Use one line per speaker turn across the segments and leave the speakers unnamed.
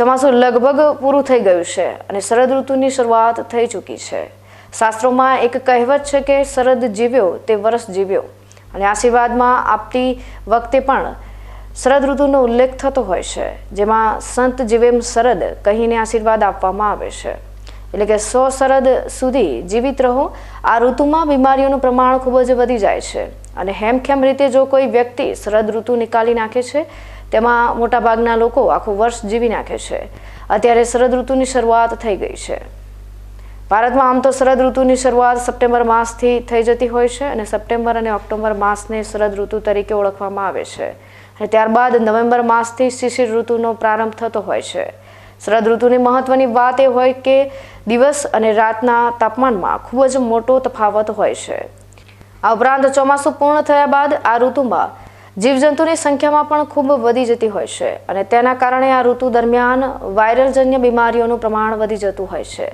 ચોમાસું લગભગ પૂરું થઈ ગયું છે અને શરદ ઋતુની શરૂઆત થઈ ચૂકી છે. શાસ્ત્રોમાં એક કહેવત છે કે શરદ જીવ્યો તે વર્ષ જીવ્યો. અને આશીર્વાદમાં આપતી વખતે પણ શરદ ઋતુનો ઉલ્લેખ થતો હોય છે, જેમાં સંત જીવેમ શરદ કહીને આશીર્વાદ આપવામાં આવે છે. એટલે કે સો શરદ સુધી જીવિત રહો. આ ઋતુમાં બીમારીઓનું પ્રમાણ ખૂબ જ વધી જાય છે. અને હેમખેમ રીતે જો કોઈ વ્યક્તિ શરદ ઋતુ નીકાળી નાખે છે, તેમાં મોટાભાગના લોકો આખું વર્ષ જીવી નાખે છે. અત્યારે શરદ ઋતુની શરૂઆત થઈ ગઈ છે. ભારતમાં આમ તો શરદ ઋતુની શરૂઆત સપ્ટેમ્બર માસથી થઈ જતી હોય છે અને સપ્ટેમ્બર અને ઓક્ટોબર માસને શરદ ઋતુ તરીકે ઓળખવામાં આવે છે. અને ત્યારબાદ નવેમ્બર માસથી શિશિર ઋતુનો પ્રારંભ થતો હોય છે. શરદ ઋતુની મહત્વની વાત એ હોય કે દિવસ અને રાતના તાપમાનમાં ખૂબ જ મોટો તફાવત હોય છે. આ ઉપરાંત ચોમાસું પૂર્ણ થયા બાદ આ ઋતુમાં જીવજંતુની સંખ્યામાં પણ ખૂબ વધી જતી હોય છે અને તેના કારણે આ ઋતુ દરમિયાન વાયરલજન્ય બીમારીઓનું પ્રમાણ વધી જતું હોય છે.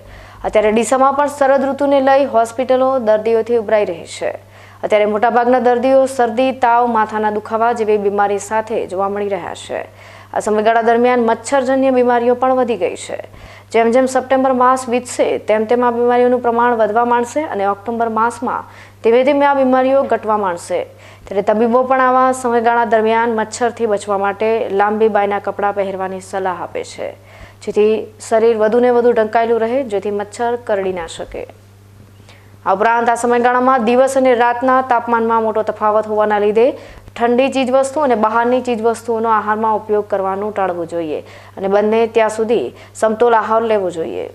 અત્યારે ડીસામાં પણ શરદ ઋતુને લઈ હોસ્પિટલો દર્દીઓથી ઉભરાઈ રહી છે. અત્યારે મોટાભાગના દર્દીઓ શરદી, તાવ, માથાના દુખાવા જેવી બીમારી સાથે જોવા મળી રહ્યા છે. આ સમયગાળા દરમિયાન મચ્છરજન્ય બીમારીઓ પણ વધી ગઈ છે. જેમ જેમ સપ્ટેમ્બર માસ વીતશે, તેમ તેમ આ બીમારીઓનું પ્રમાણ વધવા માંડશે અને ઓક્ટોબર માસમાં ધીમે ધીમે આ બીમારીઓ ઘટવા માંડશે. ત્યારે તબીબો પણ આવા સમયગાળા દરમિયાન મચ્છરથી બચવા માટે લાંબી બાયના કપડાં પહેરવાની સલાહ આપે છે. જેથી શરીર વધુને વધુ ઢંકાયેલું રહે, જેથી મચ્છર કરડી ના શકે. આ ઉપરાંત આ સમયગાળામાં દિવસ અને રાતના તાપમાનમાં મોટો તફાવત હોવાના લીધે ઠંડી ચીજવસ્તુ અને બહારની ચીજવસ્તુઓનો આહારમાં ઉપયોગ કરવાનું ટાળવું જોઈએ અને બંને ત્યાં સુધી સમતોલ આહાર લેવો જોઈએ.